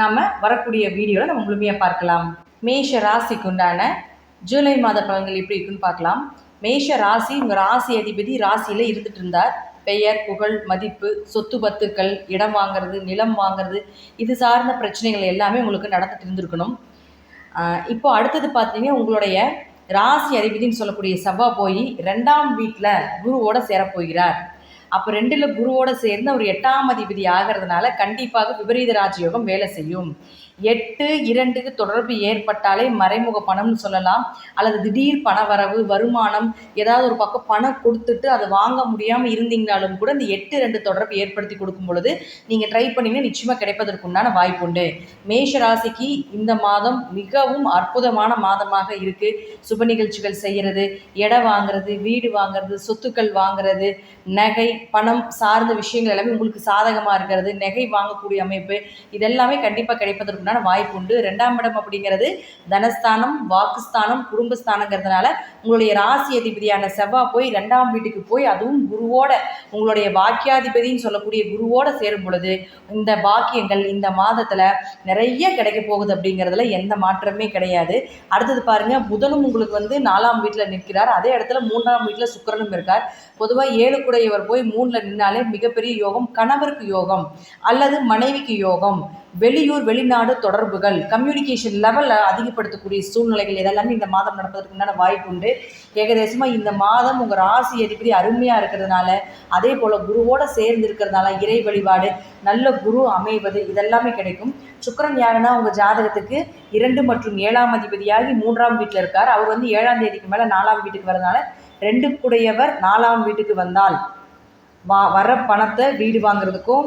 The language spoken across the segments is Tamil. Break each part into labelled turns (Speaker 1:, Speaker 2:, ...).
Speaker 1: நாம் வரக்கூடிய வீடியோவில் நம்ம முழுமையாக பார்க்கலாம். மேஷ ராசிக்கு உண்டான ஜூலை மாத பலன்கள் எப்படி இருக்குன்னு பார்க்கலாம். மேஷ ராசி உங்கள் ராசி அதிபதி ராசியில் இருந்துட்டு இருந்தார். பெயர் புகழ் மதிப்பு சொத்து பத்துக்கள் இடம் வாங்குறது நிலம் வாங்குறது இது சார்ந்த பிரச்சனைகள் எல்லாமே உங்களுக்கு நடந்துட்டு இருந்திருக்கணும். இப்போ அடுத்தது பார்த்தீங்கன்னா உங்களுடைய ராசி அதிபதினு சொல்லக்கூடிய செவ்வாய் போய் ரெண்டாம் வீட்டில் குருவோட சேரப்போகிறார். அப்போ ரெண்டில் குருவோட சேர்ந்து அவர் எட்டாம் அதிபதி ஆகிறதுனால கண்டிப்பாக விபரீத ராஜயோகம் வேலை செய்யும். எட்டு இரண்டுக்கு தொடர்பு ஏற்பட்டாலே மறைமுக பணம்னு சொல்லலாம். அல்லது திடீர் பண வரவு வருமானம் ஏதாவது ஒரு பக்கம் பணம் கொடுத்துட்டு அதை வாங்க முடியாமல் இருந்தீங்கனாலும் கூட இந்த எட்டு ரெண்டு தொடர்பு ஏற்படுத்தி கொடுக்கும் பொழுது நீங்கள் ட்ரை பண்ணீங்கன்னா நிச்சயமாக கிடைப்பதற்குண்டான உண்டான வாய்ப்புண்டு மேஷ ராசிக்கு இந்த மாதம் மிகவும் அற்புதமான மாதமாக இருக்குது சுப நிகழ்ச்சிகள் செய்கிறது இடம் வாங்குறது வீடு வாங்குறது சொத்துக்கள் வாங்குறது நகை பணம் சார்ந்த விஷயங்கள் எல்லாமே உங்களுக்கு சாதகமாக இருக்கிறது நகை வாங்கக்கூடிய அமைப்பு இதெல்லாமே கண்டிப்பாக கிடைப்பதற்கு கிடைப்பதற்குண்டான வாய்ப்பு உண்டு ரெண்டாம் இடம் அப்படிங்கிறது தனஸ்தானம் வாக்குஸ்தானம் குடும்பஸ்தானங்கிறதுனால உங்களுடைய ராசி அதிபதியான செவ்வாய் போய் ரெண்டாம் வீட்டுக்கு போய் அதுவும் குருவோட உங்களுடைய பாக்கியாதிபதின்னு சொல்லக்கூடிய குருவோட சேரும் பொழுது இந்த பாக்கியங்கள் இந்த மாதத்தில் நிறைய கிடைக்க போகுது அப்படிங்கிறதுல எந்த மாற்றமே கிடையாது. அடுத்தது பாருங்கள் புதனும் உங்களுக்கு வந்து நாலாம் வீட்டில் நிற்கிறார். அதே இடத்துல மூன்றாம் வீட்டில் சுக்கிரனும் இருக்கார். பொதுவாக ஏழு குடையவர் போய் மூணில் நின்னாலே மிகப்பெரிய யோகம் கணவருக்கு யோகம் அல்லது மனைவிக்கு யோகம். வெளியூர் வெளிநாடு தொடர்புகள் கம்யூனிகேஷன் லெவலில் அதிகப்படுத்தக்கூடிய சூழ்நிலைகள் இதெல்லாமே இந்த மாதம் நடப்பதற்கு உண்டான வாய்ப்பு உண்டு. ஏகதேசமாக இந்த மாதம் உங்கள் ராசி அதிபதி அருமையாக இருக்கிறதுனால அதே போல் குருவோடு சேர்ந்து இருக்கிறதுனால இறை வழிபாடு நல்ல குரு அமைவது இதெல்லாமே கிடைக்கும். சுக்கரன் யாருன்னா உங்கள் ஜாதகத்துக்கு இரண்டு மற்றும் ஏழாம் அதிபதியாகி மூன்றாம் வீட்டில் இருக்கார். அவர் வந்து ஏழாம் தேதிக்கு மேலே நாலாம் வீட்டுக்கு வரதுனால ரெண்டு கூடையவர் நாலாம் வீட்டுக்கு வந்தால் வா வர பணத்தை வீடு வாங்குறதுக்கும்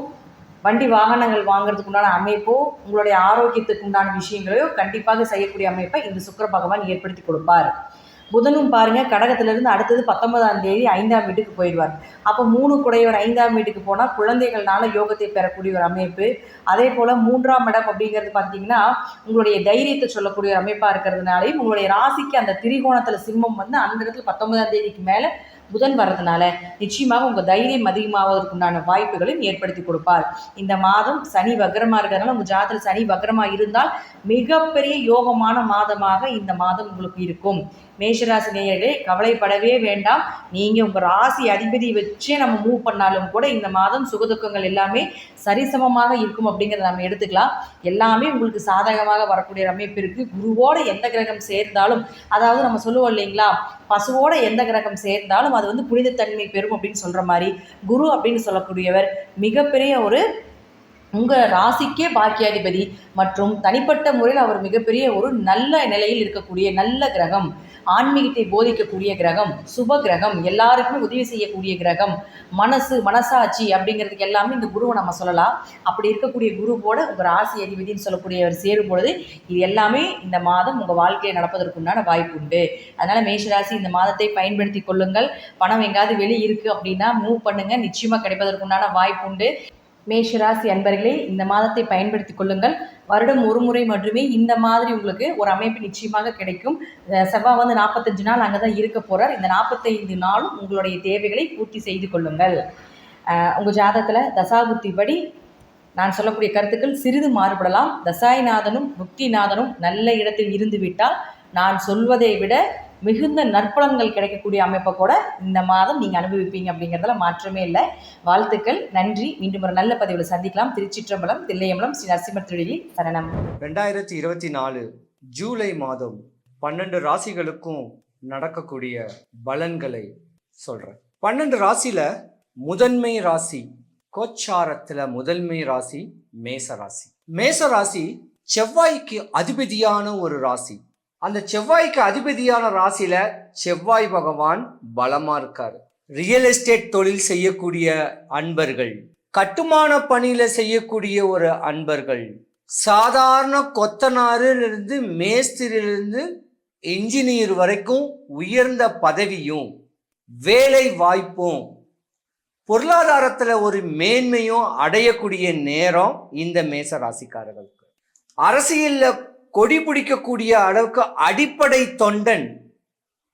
Speaker 1: வண்டி வாகனங்கள் வாங்குறதுக்கு உண்டான அமைப்போ உங்களுடைய ஆரோக்கியத்துக்கு உண்டான விஷயங்களையோ கண்டிப்பாக செய்யக்கூடிய அமைப்பை இந்த சுக்கர பகவான் ஏற்படுத்தி கொடுப்பார். புதனும் பாருங்க கடகத்திலிருந்து அடுத்தது பத்தொன்பதாம் தேதி ஐந்தாம் வீட்டுக்கு போயிடுவார். அப்போ மூணு குடையவர் ஐந்தாம் வீட்டுக்கு போனால் குழந்தைகள்னால யோகத்தை பெறக்கூடிய ஒரு அமைப்பு. அதே போல் மூன்றாம் இடம் அப்படிங்கிறது பார்த்தீங்கன்னா உங்களுடைய தைரியத்தை சொல்லக்கூடிய ஒரு அமைப்பாக இருக்கிறதுனாலையும் உங்களுடைய ராசிக்கு அந்த திரிகோணத்தில் சிம்மம் வந்து அந்த இடத்துல பத்தொன்பதாம் தேதிக்கு மேலே புதன் வர்றதுனால நிச்சயமாக உங்கள் தைரியம் அதிகமாவதற்குண்டான வாய்ப்புகளையும் ஏற்படுத்தி கொடுப்பார். இந்த மாதம் சனி வக்ரமாக இருக்கிறதுனால உங்கள் ஜாதகத்தில் சனி வக்ரமாக இருந்தால் மிகப்பெரிய யோகமான மாதமாக இந்த மாதம் உங்களுக்கு இருக்கும். மேஷராசி நேயர்களே கவலைப்படவே வேண்டாம். நீங்கள் உங்கள் ராசி அதிபதி வச்சே நம்ம மூவ் பண்ணாலும் கூட இந்த மாதம் சுகதுக்கங்கள் எல்லாமே சரிசமமாக இருக்கும் அப்படிங்கிறத நம்ம எடுத்துக்கலாம். எல்லாமே உங்களுக்கு சாதகமாக வரக்கூடிய அமைப்பு இருக்குது குருவோட எந்த கிரகம் சேர்ந்தாலும் அதாவது நம்ம சொல்லுவோம் இல்லைங்களா பசுவோட எந்த கிரகம் சேர்ந்தாலும் அது வந்து புனிதத்தன்மை பெறும் அப்படின்னு சொல்கிற மாதிரி குரு அப்படின்னு சொல்லக்கூடியவர் மிகப்பெரிய ஒரு உங்கள் ராசிக்கே பாக்கியாதிபதி மற்றும் தனிப்பட்ட முறையில் அவர் மிகப்பெரிய ஒரு நல்ல நிலையில் இருக்கக்கூடிய நல்ல கிரகம். ஆன்மீகத்தை போதிக்கக்கூடிய கிரகம் சுப கிரகம் எல்லாருக்குமே உதவி செய்யக்கூடிய கிரகம் மனசு மனசாட்சி அப்படிங்கிறதுக்கு எல்லாமே இந்த குருவை நம்ம சொல்லலாம். அப்படி இருக்கக்கூடிய குருவோட உங்கள் ராசி அதிபதினு சொல்லக்கூடியவர் சேரும் பொழுது இது எல்லாமே இந்த மாதம் உங்கள் வாழ்க்கையில் நடப்பதற்குண்டான வாய்ப்பு உண்டு. அதனால் மேஷராசி இந்த மாதத்தை பயன்படுத்தி கொள்ளுங்கள். பணம் எங்காவது வெளியே இருக்குது அப்படின்னா மூவ் பண்ணுங்கள் நிச்சயமாக கிடைப்பதற்குண்டான வாய்ப்பு உண்டு. மேஷராசி அன்பர்களே இந்த மாதத்தை பயன்படுத்தி கொள்ளுங்கள். வருடம் ஒரு முறை மட்டுமே இந்த மாதிரி உங்களுக்கு ஒரு அமைப்பு நிச்சயமாக கிடைக்கும். செவ்வாய் வந்து நாற்பத்தஞ்சு நாள் அங்கே தான் இருக்க போகிறார் இந்த நாற்பத்தைந்து நாளும் உங்களுடைய தேவைகளை பூர்த்தி செய்து கொள்ளுங்கள். உங்கள் ஜாதகத்தில் தசாபுத்தி படி நான் சொல்லக்கூடிய கருத்துக்கள் சிறிது மாறுபடலாம். தசாய்நாதனும் புக்திநாதனும் நல்ல இடத்தில் இருந்து விட்டால் நான் சொல்வதை விட மிகுந்த நற்பலன்கள் கிடைக்கக்கூடிய அமைப்பை கூட இந்த மாதம் நீங்கள் அனுபவிப்பீங்க அப்படிங்கிறதுல மாற்றமே இல்லை. வாழ்த்துக்கள் நன்றி. மீண்டும் ஒரு நல்ல பதிவில் சந்திக்கலாம். திருச்சிற்றம்பலம் தில்லையம்பலம் ஸ்ரீ நரசிம்மர் தொழிலில் சரணம்.
Speaker 2: ரெண்டாயிரத்தி இருபத்தி நாலு ஜூலை மாதம் பன்னெண்டு ராசிகளுக்கும் நடக்கக்கூடிய பலன்களை சொல்கிறேன் பன்னெண்டு ராசியில் முதன்மை ராசி கோச்சாரத்தில் முதன்மை ராசி மேச ராசி மேச ராசி செவ்வாய்க்கு அதிபதியான ஒரு ராசி. அந்த செவ்வாய்க்கு அதிபதியான ராசியில செவ்வாய் பகவான் பலமா இருக்காரு. ரியல் எஸ்டேட் தொழில் செய்யக்கூடிய அன்பர்கள் கட்டுமான பணியில செய்யக்கூடிய ஒரு அன்பர்கள் சாதாரண கொத்தனாரிலிருந்து மேஸ்திரிலிருந்து இன்ஜினியர் வரைக்கும் உயர்ந்த பதவியும் வேலை வாய்ப்பும் பொருளாதாரத்துல ஒரு மேன்மையும் அடையக்கூடிய நேரம் இந்த மேச ராசிக்காரர்களுக்கு. அரசியல்ல கொடி பிடிக்கக்கூடிய அளவுக்கு அடிப்படை தொண்டன்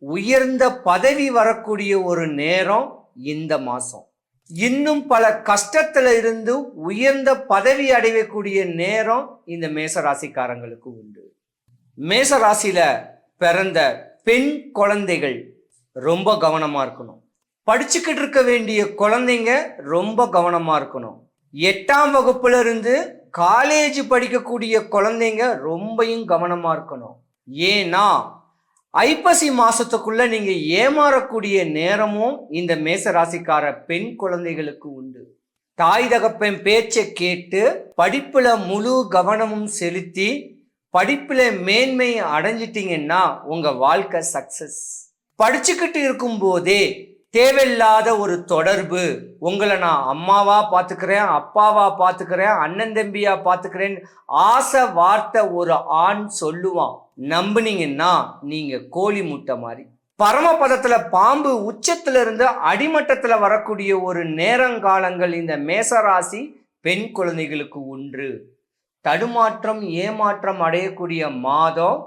Speaker 2: உயர்ந்த பதவி வரக்கூடிய ஒரு நேரம் இந்த மாதம் இன்னும் பல கஷ்டத்தில் இருந்து உயர்ந்த பதவி அடையக்கூடிய நேரம் இந்த மேச ராசிக்காரங்களுக்கு உண்டு. மேச ராசியில பிறந்த பெண் குழந்தைகள் ரொம்ப கவனமாக இருக்கணும். படிச்சுக்கிட்டு இருக்க வேண்டிய குழந்தைங்க ரொம்ப கவனமாக இருக்கணும். எட்டாம் வகுப்புல இருந்து காலேஜ் படிக்கக்கூடிய குழந்தைங்க ரொம்பையும் கவனமாக இருக்கணும். ஏன்னா ஐப்பசி மாசத்துக்குள்ள நீங்க ஏமாறக்கூடிய நேரமும் இந்த மேச ராசிக்கார பெண் குழந்தைகளுக்கு உண்டு. தாய் தகப்பன் பேச்சை கேட்டு படிப்புல முழு கவனமும் செலுத்தி படிப்புல மேன்மை அடைஞ்சிட்டிங்கன்னா உங்க வாழ்க்கை சக்சஸ் படிச்சுக்கிட்டு இருக்கும்போதே தேவையில்லாத ஒரு தொடர்பு. உங்களை நான் அம்மாவா பார்த்துக்கிறேன் அப்பாவா பார்த்துக்கிறேன் அண்ணன் தம்பியா பார்த்துக்கிறேன் ஆசை வார்த்தை ஒரு ஆண் சொல்லுவான். நம்புனீங்கன்னா நீங்க கோழி முட்டை மாதிரி. பரமபதத்துல பாம்பு உச்சத்துல இருந்து அடிமட்டத்துல வரக்கூடிய ஒரு நேரங்காலங்கள் இந்த மேசராசி பெண் குழந்தைகளுக்கு உண்டு தடுமாற்றம் ஏமாற்றம் அடையக்கூடிய மாதம்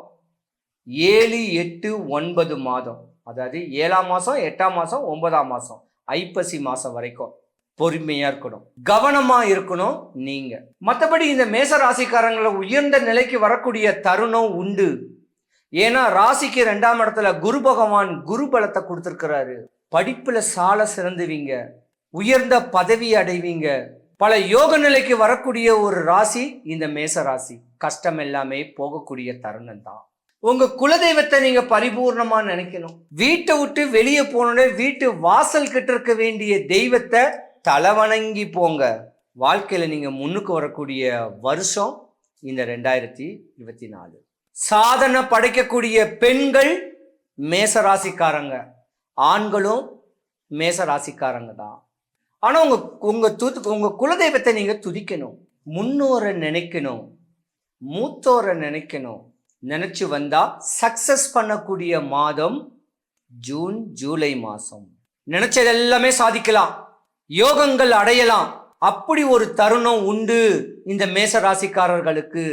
Speaker 2: ஏழு எட்டு ஒன்பது மாதம். அதாவது ஏழாம் மாதம் எட்டாம் மாதம் ஒன்பதாம் மாதம் ஐப்பசி மாதம் வரைக்கும் பொறுமையாக இருக்கணும். கவனமாக இருக்கணும் நீங்கள் மற்றபடி இந்த மேச ராசிக்காரங்களை உயர்ந்த நிலைக்கு வரக்கூடிய தருணம் உண்டு. ஏன்னா ராசிக்கு ரெண்டாம் இடத்துல குரு பகவான் குரு பலத்தை கொடுத்துருக்கிறாரு. படிப்பில் சால சிறந்துவீங்க. உயர்ந்த பதவி அடைவீங்க. பல யோக நிலைக்கு வரக்கூடிய ஒரு ராசி இந்த மேச ராசி. கஷ்டம் எல்லாமே போகக்கூடிய தருணம் தான் உங்க குலதெய்வத்தை நீங்க பரிபூர்ணமா நினைக்கணும். வீட்டை விட்டு வெளியே போனோட வீட்டு வாசல் கிட்ட இருக்க வேண்டிய தெய்வத்தை தலைவணங்கி போங்க. வாழ்க்கையில நீங்க முன்னுக்கு வரக்கூடிய வருஷம் இந்த ரெண்டாயிரத்தி இருபத்தி நாலு. சாதனை படைக்கக்கூடிய பெண்கள் மேசராசிக்காரங்க. ஆண்களும் மேசராசிக்காரங்க தான். ஆனா உங்க உங்க துது உங்க குலதெய்வத்தை நீங்க துதிக்கணும். முன்னோரை நினைக்கணும். மூத்தோரை நினைக்கணும். நினச்சி வந்தா சக்சஸ் பண்ணக்கூடிய மாதம் ஜூன் ஜூலை மாதம் நினச்சது எல்லாமே சாதிக்கலாம். யோகங்கள் அடையலாம். அப்படி ஒரு தருணம் உண்டு இந்த மேச ராசிக்காரர்களுக்கு.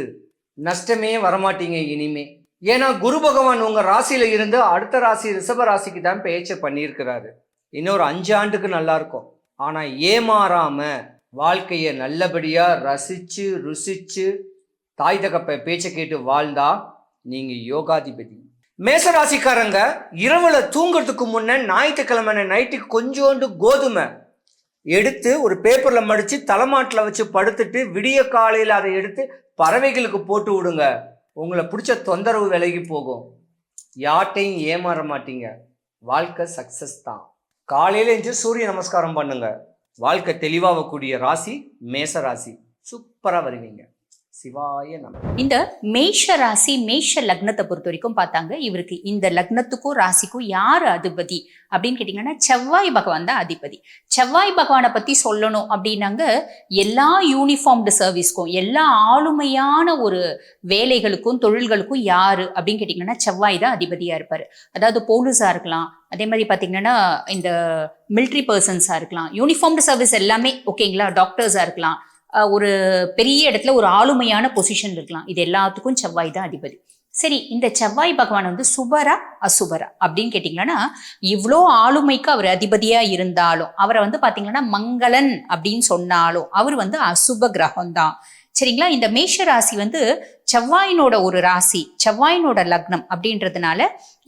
Speaker 2: நஷ்டமே வரமாட்டீங்க இனிமே. ஏன்னா குரு பகவான் உங்க ராசியில இருந்து அடுத்த ராசி ரிஷப ராசிக்கு தான் பேச்சை பண்ணியிருக்கிறாரு. இன்னொரு அஞ்சு ஆண்டுக்கு நல்லா இருக்கும் ஆனா ஏமாறாம வாழ்க்கையை நல்லபடியா ரசிச்சு ருசிச்சு தாய் தகப்ப பேச்சை கேட்டு வாழ்ந்தா நீங்க யோகாதிபதி. மேசராசிக்காரங்க இரவுல தூங்குறதுக்கு முன்ன ஞாயிற்றுக்கிழமை நைட்டுக்கு கொஞ்சோண்டு கோதுமை எடுத்து ஒரு பேப்பர்ல மடிச்சு தலைமாட்டில் வச்சு படுத்துட்டு விடிய காலையில் அதை எடுத்து பறவைகளுக்கு போட்டு விடுங்க. உங்களை பிடிச்ச தொந்தரவு விலகி போகும். யார்ட்டையும் ஏமாற மாட்டீங்க. வாழ்க்கை சக்சஸ் தான். காலையில எழுந்து சூரிய நமஸ்காரம் பண்ணுங்க. வாழ்க்கை தெளிவாகக்கூடிய ராசி மேச ராசி சூப்பராக வருவீங்க. சிவாய நம.
Speaker 3: இந்த மேஷ ராசி மேஷ லக்னத்தை பொறுத்த வரைக்கும் பார்த்தாங்க இவருக்கு இந்த லக்னத்துக்கும் ராசிக்கும் யார் அதிபதி? அப்படின்னு கேட்டிங்கன்னா செவ்வாய் பகவான் தான் அதிபதி. செவ்வாய் பகவானை பற்றி சொல்லணும் அப்படின்னாங்க எல்லா யூனிஃபார்ம்டு சர்வீஸ்க்கும் எல்லா ஆளுமையான ஒரு வேலைகளுக்கும் தொழில்களுக்கும் யார்? அப்படின்னு கேட்டிங்கன்னா செவ்வாய் தான் அதிபதியாக இருப்பார். அதாவது போலீஸாக இருக்கலாம் அதே மாதிரி பார்த்தீங்கன்னா இந்த மிலிட்ரி பர்சன்ஸாக இருக்கலாம் யூனிஃபார்ம்டு சர்வீஸ் எல்லாமே ஓகேங்களா டாக்டர்ஸாக இருக்கலாம் ஒரு பெரிய இடத்துல ஒரு ஆளுமையான பொசிஷன் இருக்கலாம். இது எல்லாத்துக்கும் செவ்வாய் தான் அதிபதி. சரி இந்த செவ்வாய் பகவான் வந்து சுபரா அசுபரா அப்படின்னு கேட்டிங்கன்னா இவ்வளோ ஆளுமைக்கு அவர் அதிபதியா இருந்தாலும் அவரை வந்து பாத்தீங்கன்னா மங்களன் அப்படின்னு சொன்னாலும் அவர் வந்து அசுப கிரகம் தான். சரிங்களா? இந்த மேஷ ராசி வந்து செவ்வாயினோட ஒரு ராசி செவ்வாயினோட லக்னம் அப்படின்றதுனால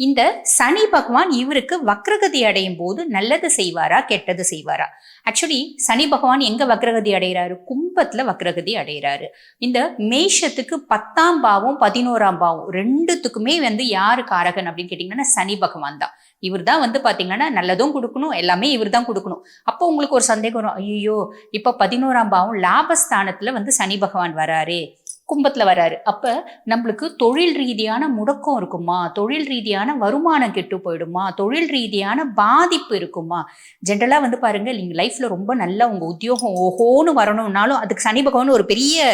Speaker 3: இந்த சனி பகவான் இவருக்கு வக்ரகதி அடையும் போது நல்லது செய்வாரா கெட்டது செய்வாரா? ஆக்சுவலி சனி பகவான் எங்க வக்ரகதி அடைகிறாரு? கும்பத்துல வக்ரகதி அடைகிறாரு. இந்த மேஷத்துக்கு பத்தாம் பாவம் பதினோராம் பாவம் ரெண்டுத்துக்குமே வந்து யாரு காரகன் அப்படின்னு கேட்டிங்கன்னா சனி பகவான் தான். இவர் தான் வந்து பாத்தீங்கன்னா நல்லதும் கொடுக்கணும் எல்லாமே இவர் தான் கொடுக்கணும். அப்போ உங்களுக்கு ஒரு சந்தேகம் வரும் ஐயோ இப்போ பதினோராம் பாவம் லாபஸ்தானத்துல வந்து சனி பகவான் வராரு. கும்பத்தில் வராரு. அப்போ நம்மளுக்கு தொழில் ரீதியான முடக்கம் இருக்குமா? தொழில் ரீதியான வருமானம் கெட்டு போயிடுமா? தொழில் ரீதியான பாதிப்பு இருக்குமா? ஜென்ரலாக வந்து பாருங்க நீங்கள் லைஃப்பில் ரொம்ப நல்ல உங்கள் உத்தியோகம் ஓஹோன்னு வரணும்னாலும் அதுக்கு சனி பகவான் ஒரு பெரிய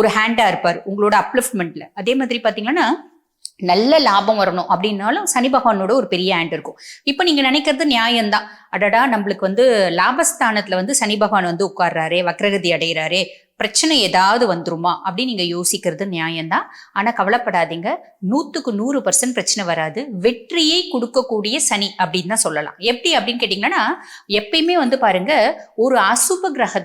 Speaker 3: ஒரு ஹேண்டாக இருப்பார் உங்களோட அப்லிஃப்ட்மெண்ட்டில் அதே மாதிரி பார்த்தீங்கன்னா நல்ல லாபம் வரணும் அப்படின்னாலும் சனி பகவானோட ஒரு பெரிய ஹேண்ட் இருக்கும். இப்போ நீங்கள் நினைக்கிறது நியாயம்தான். அடடா நம்மளுக்கு வந்து லாபஸ்தானத்தில் வந்து சனி பகவான் வந்து உட்கார்றாரே வக்ரகதி அடைகிறாரே பிரச்சனை ஏதாவது வந்துருமா அப்படின்னு நீங்க யோசிக்கிறது நியாயம்தான். ஆனா கவலைப்படாதீங்க. நூத்துக்கு நூறு பர்சன்ட் பிரச்சனை வராது. வெற்றியை கொடுக்கக்கூடிய சனி அப்படின்னு தான் சொல்லலாம். எப்படி அப்படின்னு கேட்டீங்கன்னா எப்பயுமே வந்து பாருங்க ஒரு அசுப கிரக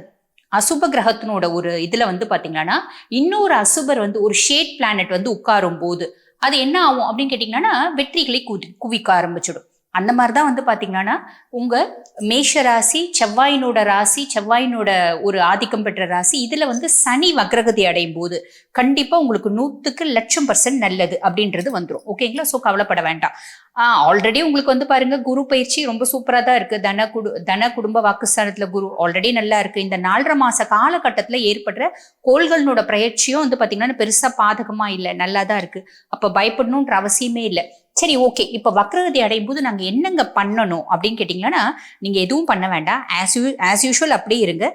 Speaker 3: அசுப கிரகத்தினோட ஒரு இதுல வந்து பாத்தீங்கன்னா இன்னொரு அசுபர் வந்து ஒரு ஷேட் பிளானட் வந்து உட்காரும் போது அது என்ன ஆகும் அப்படின்னு கேட்டிங்கன்னா வெற்றிகளை குதி குவிக்க ஆரம்பிச்சிடும். அந்த மாதிரி தான் வந்து பார்த்தீங்கன்னா உங்கள் மேஷ ராசி செவ்வாயினோட ராசி செவ்வாயினோட ஒரு ஆதிக்கம் பெற்ற ராசி இதில் வந்து சனி வக்ரகதி அடையும் போது கண்டிப்பாக உங்களுக்கு நூற்றுக்கு லட்சம் பர்சன்ட் நல்லது அப்படின்றது வந்துடும் ஓகேங்களா ஸோ கவலைப்பட வேண்டாம். ஆல்ரெடி உங்களுக்கு வந்து பாருங்க குரு பயிற்சி ரொம்ப சூப்பராக தான் இருக்கு. தன குடு தன குடும்ப வாக்குஸ்தானத்தில் குரு ஆல்ரெடி நல்லா இருக்கு. இந்த நாலரை மாச காலகட்டத்தில் ஏற்படுற கோள்களோட பயிற்சியும் வந்து பார்த்தீங்கன்னா பெருசாக பாதகமா இல்லை. நல்லா தான் இருக்கு. அப்போ பயப்படணுன்ற அவசியமே இல்லை. சரி ஓகே இப்போ வக்ரகதி அடையும் போது நாங்கள் என்னங்க பண்ணணும் அப்படின்னு கேட்டிங்கன்னா நீங்கள் எதுவும் பண்ண வேண்டாம். ஆஸ் யூ ஆஸ் யூஷுவல் அப்படியே இருங்க.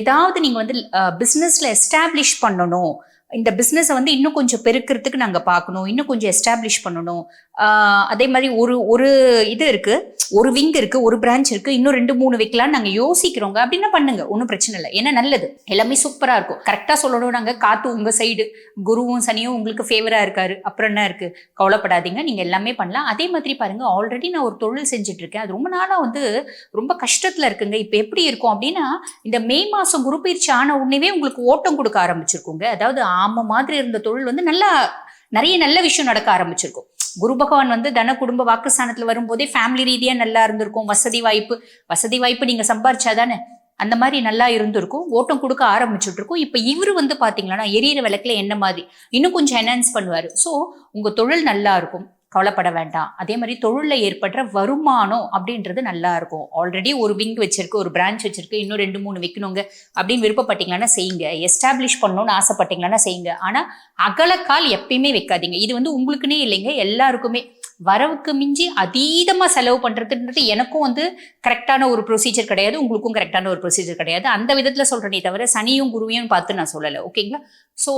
Speaker 3: ஏதாவது நீங்கள் வந்து பிஸ்னஸில் எஸ்டாப்ளிஷ் பண்ணணும். இந்த பிஸ்னஸை வந்து இன்னும் கொஞ்சம் பெருக்கிறதுக்கு நாங்கள் பார்க்கணும். இன்னும் கொஞ்சம் எஸ்டாப்ளிஷ் பண்ணணும். அதே மாதிரி ஒரு ஒரு இது இருக்கு. ஒரு விங் இருக்கு ஒரு பிரான்ச் இருக்கு. இன்னும் ரெண்டு மூணு வைக்கலாம்னு நாங்கள் யோசிக்கிறோங்க. அப்படின்னா பண்ணுங்க. ஒன்றும் பிரச்சனை இல்லை. ஏன்னா நல்லது. எல்லாமே சூப்பராக இருக்கும். கரெக்டாக சொல்லணும் நாங்கள் காத்து உங்கள் சைடு குருவும் சனியும் உங்களுக்கு ஃபேவராக இருக்காரு. அப்புறம் என்ன இருக்கு? கவலைப்படாதீங்க. நீங்கள் எல்லாமே பண்ணலாம். அதே மாதிரி பாருங்க ஆல்ரெடி நான் ஒரு தொழில் செஞ்சுட்டு இருக்கேன் அது ரொம்ப நாளாக வந்து ரொம்ப கஷ்டத்தில் இருக்குங்க. இப்போ எப்படி இருக்கும் அப்படின்னா இந்த மே மாதம் குரு பயிற்சி ஆன உடனேவே உங்களுக்கு ஓட்டம் கொடுக்க ஆரம்பிச்சிருக்குங்க. அதாவது ஆம மாதிரி இருந்த தொழில் வந்து நல்லா நிறைய நல்ல விஷயம் நடக்க ஆரம்பிச்சிருக்கும். குரு பகவான் வந்து தன குடும்ப வாக்குஸ்தானத்துல வரும்போதே ஃபேமிலி ரீதியா நல்லா இருந்திருக்கும். வசதி வாய்ப்பு வசதி வாய்ப்பு நீங்க சம்பாரிச்சாதானே அந்த மாதிரி நல்லா இருந்திருக்கும். ஓட்டம் கொடுக்க ஆரம்பிச்சுட்டு இருக்கும் இப்போ இவரு வந்து பாத்தீங்கன்னா எரியிற விளக்குல என்ன மாதிரி இன்னும் கொஞ்சம் என்ஹான்ஸ் பண்ணுவாரு. ஸோ உங்க தொழில் நல்லா இருக்கும். கவலைப்பட வேண்டாம். அதே மாதிரி தொழிலில் ஏற்படுற வருமானம் அப்படின்றது நல்லா இருக்கும். ஆல்ரெடி ஒரு விங் வச்சிருக்கு ஒரு பிரான்ச் வச்சிருக்கு இன்னும் ரெண்டு மூணு வைக்கணுங்க அப்படின்னு விருப்பப்பட்டீங்கன்னா செய்யுங்க. எஸ்டாப்ளிஷ் பண்ணணும்னு ஆசைப்பட்டீங்கன்னா செய்யுங்க. ஆனால் அகலக்கால் எப்பயுமே வைக்காதீங்க. இது வந்து உங்களுக்குன்னே இல்லைங்க எல்லாருக்குமே. வரவுக்கு மிஞ்சி அதீதமாக செலவு பண்ணுறதுன்றது எனக்கும் வந்து கரெக்டான ஒரு ப்ரொசீஜர் கிடையாது உங்களுக்கும் கரெக்டான ஒரு ப்ரொசீஜர் கிடையாது. அந்த விதத்தில் சொல்கிறேனே தவிர சனியும் குருவையும் பார்த்து நான் சொல்லலை. ஓகேங்களா ஸோ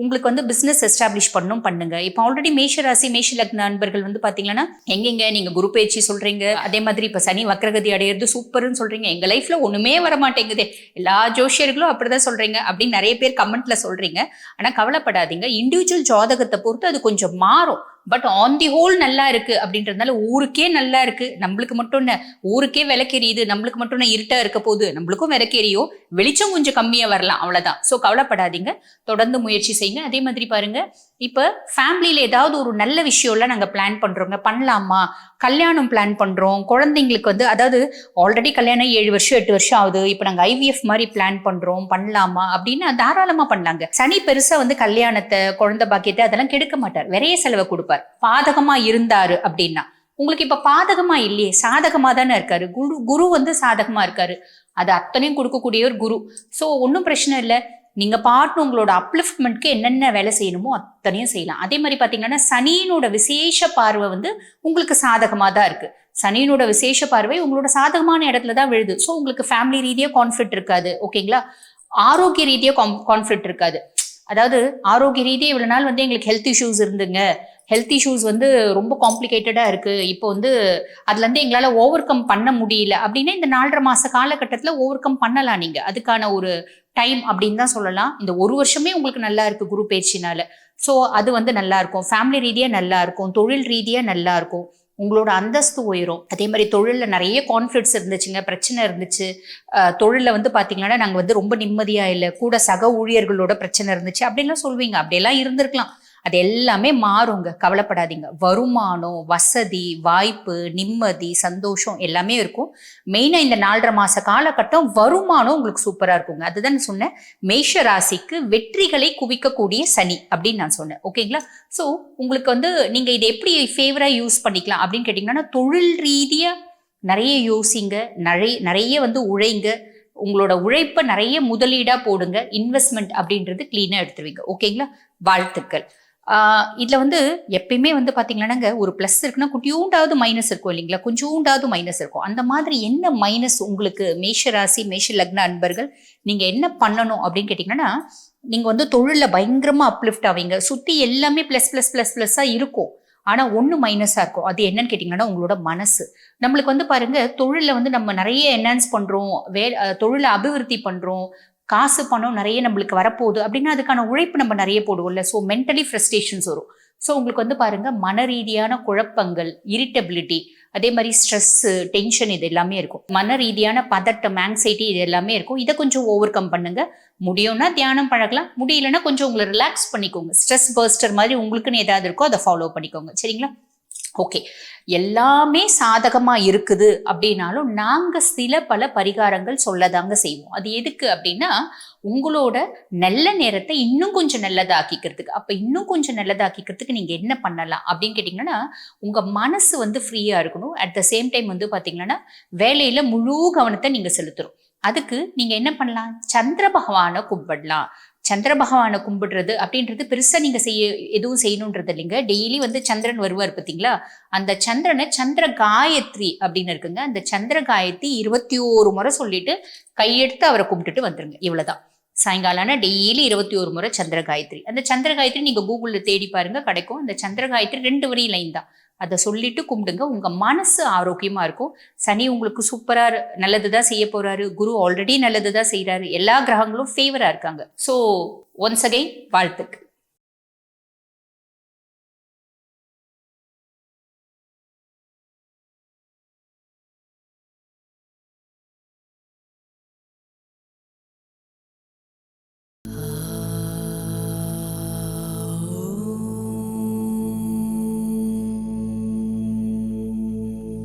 Speaker 3: உங்களுக்கு வந்து பிஸ்னஸ் எஸ்டாப்ளிஷ் பண்ணணும் பண்ணுங்க. இப்போ ஆல்ரெடி மேஷ ராசி மேஷ லக்ன நண்பர்கள் வந்து பார்த்தீங்கன்னா எங்கெங்க நீங்க குரு பயிற்சி சொல்றீங்க அதே மாதிரி இப்போ சனி வக்ரகதி அடையிறது சூப்பர்னு சொல்றீங்க. எங்க லைஃப்ல ஒண்ணுமே வரமாட்டேங்குது. எல்லா ஜோஷியர்களும் அப்படிதான் சொல்றீங்க அப்படின்னு நிறைய பேர் கமெண்ட்ல சொல்றீங்க. ஆனா கவலைப்படாதீங்க. இண்டிவிஜுவல் ஜாதகத்தை பொறுத்து அது கொஞ்சம் மாறும். பட் ஆன் தி ஹோல் நல்லா இருக்கு அப்படின்றதுனால ஊருக்கே நல்லா இருக்கு. நம்மளுக்கு மட்டும் என்ன ஊருக்கே விளக்கெரியுது. நம்மளுக்கு மட்டும் என்ன இருட்டா இருக்க போகுது. நம்மளுக்கும் விளக்கெரியும். வெளிச்சம் கொஞ்சம் கம்மியா வரலாம். அவ்வளவுதான். ஸோ கவலைப்படாதீங்க. தொடர்ந்து முயற்சி செய்யுங்க. அதே மாதிரி பாருங்க. இப்போ ஃபேமிலியில் ஏதாவது ஒரு நல்ல விஷயம்லாம் நாங்கள் பிளான் பண்ணுறோங்க பண்ணலாமா? கல்யாணம் பிளான் பண்ணுறோம் குழந்தைங்களுக்கு வந்து அதாவது ஆல்ரெடி கல்யாணம் ஏழு வருஷம் எட்டு வருஷம் ஆகுது. இப்போ நாங்கள் ஐவிஎஃப் மாதிரி பிளான் பண்ணுறோம் பண்ணலாமா? அப்படின்னு தாராளமாக பண்ணலாங்க. சனி பெருசாக வந்து கல்யாணத்தை குழந்தை பாக்கியத்தை அதெல்லாம் கெடுக்க மாட்டார். விரைய செலவை கொடுப்பார். பாதகமாக இருந்தார் அப்படின்னா. உங்களுக்கு இப்போ பாதகமாக இல்லையே சாதகமாக தானே இருக்காரு. குரு குரு வந்து சாதகமாக இருக்காரு. அது அத்தனையும் கொடுக்கக்கூடிய ஒரு குரு. ஸோ ஒன்றும் பிரச்சனை இல்லை. நீங்க பாட்டு உங்களோட அப்லிஃப்ட்மெண்ட்க்கு என்னென்ன வேலை செய்யணுமோ அத்தனையும் செய்யலாம். அதே மாதிரி பாத்தீங்கன்னா சனியினோட விசேஷ பார்வை வந்து உங்களுக்கு சாதகமா தான் இருக்கு. சனியினோட விசேஷ பார்வை உங்களோட சாதகமான இடத்துல தான் விழுது. ஸோ உங்களுக்கு ஃபேமிலி ரீதியா கான்ஃபிளிக் இருக்காது ஓகேங்களா ஆரோக்கிய ரீதியா கான்ஃபிளிக் இருக்காது. அதாவது ஆரோக்கிய ரீதியாக இவ்வளோ நாள் வந்து எங்களுக்கு ஹெல்த் இஷ்யூஸ் இருந்துங்க. ஹெல்த் இஷ்யூஸ் வந்து ரொம்ப காம்ப்ளிகேட்டடாக இருக்குது இப்போ வந்து அதுலேருந்து எங்களால் ஓவர் கம் பண்ண முடியல அப்படின்னா இந்த நாலரை மாத காலகட்டத்தில் ஓவர் கம் பண்ணலாம் நீங்கள் அதுக்கான ஒரு டைம் அப்படின்னு தான் சொல்லலாம். இந்த ஒரு வருஷமே உங்களுக்கு நல்லா இருக்குது குரு பயிற்சினால ஸோ அது வந்து நல்லா இருக்கும். ஃபேமிலி ரீதியாக நல்லா இருக்கும். தொழில் ரீதியாக நல்லா இருக்கும். உங்களோட அந்தஸ்து உயரும். அதே மாதிரி தொழிலில் நிறைய கான்ஃப்ளிக்ஸ் இருந்துச்சுங்க. பிரச்சனை இருந்துச்சு. தொழிலில் வந்து பார்த்தீங்கன்னா நாங்கள் வந்து ரொம்ப நிம்மதியாக இல்லை. கூட சக ஊழியர்களோட பிரச்சனை இருந்துச்சு. அப்படின்லாம் சொல்வீங்க. அப்படியெல்லாம் இருந்திருக்கலாம். அது எல்லாமே மாறுங்க. கவலைப்படாதீங்க. வருமானம் வசதி வாய்ப்பு நிம்மதி சந்தோஷம் எல்லாமே இருக்கும். மெயினாக இந்த நாலரை மாத காலகட்டம் வருமானம் உங்களுக்கு சூப்பராக இருக்குங்க. அதுதான் சொன்னேன். மேஷ ராசிக்கு வெற்றிகளை குவிக்கக்கூடிய சனி அப்படின்னு நான் சொன்னேன். ஓகேங்களா ஸோ உங்களுக்கு வந்து நீங்கள் இதை எப்படி ஃபேவராக யூஸ் பண்ணிக்கலாம் அப்படின்னு கேட்டிங்கன்னா தொழில் ரீதியாக நிறைய யோசிங்க. நிறைய நிறைய வந்து உழைங்க. உங்களோட உழைப்பை நிறைய முதலீடாக போடுங்க. இன்வெஸ்ட்மெண்ட் அப்படின்றது கிளீனாக எடுத்துருவீங்க. ஓகேங்களா வாழ்த்துக்கள். இதில் வந்து எப்பயுமே வந்து பார்த்தீங்கன்னாங்க ஒரு ப்ளஸ் இருக்குன்னா குட்டியூண்டாவது மைனஸ் இருக்கும் இல்லைங்களா? கொஞ்சோண்டாவது மைனஸ் இருக்கும். அந்த மாதிரி என்ன மைனஸ் உங்களுக்கு மேஷ ராசி மேஷ லக்ன அன்பர்கள் நீங்கள் என்ன பண்ணணும் அப்படின்னு கேட்டிங்கன்னா நீங்கள் வந்து தொழிலில் பயங்கரமாக அப்லிஃப்ட் ஆவீங்க. சுற்றி எல்லாமே ப்ளஸ் ப்ளஸ் ப்ளஸ் ப்ளஸ்ஸாக இருக்கும். ஆனால் ஒன்று மைனஸாக இருக்கும். அது என்னன்னு கேட்டிங்கன்னா உங்களோட மனசு. நம்மளுக்கு வந்து பாருங்கள் தொழிலில் வந்து நம்ம நிறைய என்ஹான்ஸ் பண்ணுறோம் வே தொழிலை அபிவிருத்தி பண்ணுறோம் காசு பணம் நிறைய நம்மளுக்கு வரப்போகுது அப்படின்னா அதுக்கான உழைப்பு நம்ம நிறைய போடுவோம்ல. ஸோ மென்டலி ஃப்ரஸ்ட்ரேஷன்ஸ் வரும். ஸோ உங்களுக்கு வந்து பாருங்க மன ரீதியான குழப்பங்கள் இரிட்டபிலிட்டி அதே மாதிரி ஸ்ட்ரெஸ்ஸு டென்ஷன் இது எல்லாமே இருக்கும். மன ரீதியான பதட்டம் ஆங்ஸைட்டி இது எல்லாமே இருக்கும். இதை கொஞ்சம் ஓவர் கம் பண்ணுங்க. முடியும்னா தியானம் பழகலாம். முடியலன்னா கொஞ்சம் உங்களை ரிலாக்ஸ் பண்ணிக்கோங்க. ஸ்ட்ரெஸ் பர்ஸ்டர் மாதிரி உங்களுக்குன்னு ஏதாவது இருக்கோ அதை ஃபாலோ பண்ணிக்கோங்க. சரிங்களா? ஓகே எல்லாமே சாதகமா இருக்குது அப்படின்னாலும் நாங்க சில பல பரிகாரங்கள் சொல்லதாங்க செய்வோம். அது எதுக்கு அப்படின்னா உங்களோட நல்ல நேரத்தை இன்னும் கொஞ்சம் நல்லதாக்கிக்கிறதுக்கு. அப்ப இன்னும் கொஞ்சம் நல்லதாக்கிக்கிறதுக்கு நீங்க என்ன பண்ணலாம் அப்படின்னு கேட்டீங்கன்னா உங்க மனசு வந்து ஃப்ரீயா இருக்கணும். அட் த சேம் டைம் வந்து பாத்தீங்கன்னா வேலையில முழு கவனத்தை நீங்க செலுத்தணும். அதுக்கு நீங்க என்ன பண்ணலாம்? சந்திர பகவானை கும்பிடலாம். சந்திர பகவானை கும்பிடுறது அப்படின்றது பெருசாக நீங்கள் செய்ய எதுவும் செய்யணுன்றது இல்லைங்க. டெய்லி வந்து சந்திரன் வருவார் பார்த்தீங்களா? அந்த சந்திரனை சந்திர காயத்ரி அப்படின்னு இருக்குங்க. அந்த சந்திர காயத்ரி இருபத்தி ஓரு முறை சொல்லிட்டு கையெடுத்து அவரை கும்பிட்டுட்டு வந்துருங்க. இவ்வளோதான் சாயங்காலம் டெய்லி இருபத்தி ஒரு முறை சந்திர காயத்ரி. அந்த சந்திர காயத்ரி நீங்கள் கூகுளில் தேடி பாருங்க கிடைக்கும். அந்த சந்திர காயத்ரி ரெண்டு வரி லைன் தான். அதை சொல்லிட்டு கும்பிடுங்க. உங்கள் மனசு ஆரோக்கியமாக இருக்கும். சனி உங்களுக்கு சூப்பராக நல்லது தான் செய்ய போகிறாரு குரு ஆல்ரெடி நல்லது தான் செய்கிறாரு எல்லா கிரகங்களும் ஃபேவராக இருக்காங்க. So once again வாழ்த்துக்கு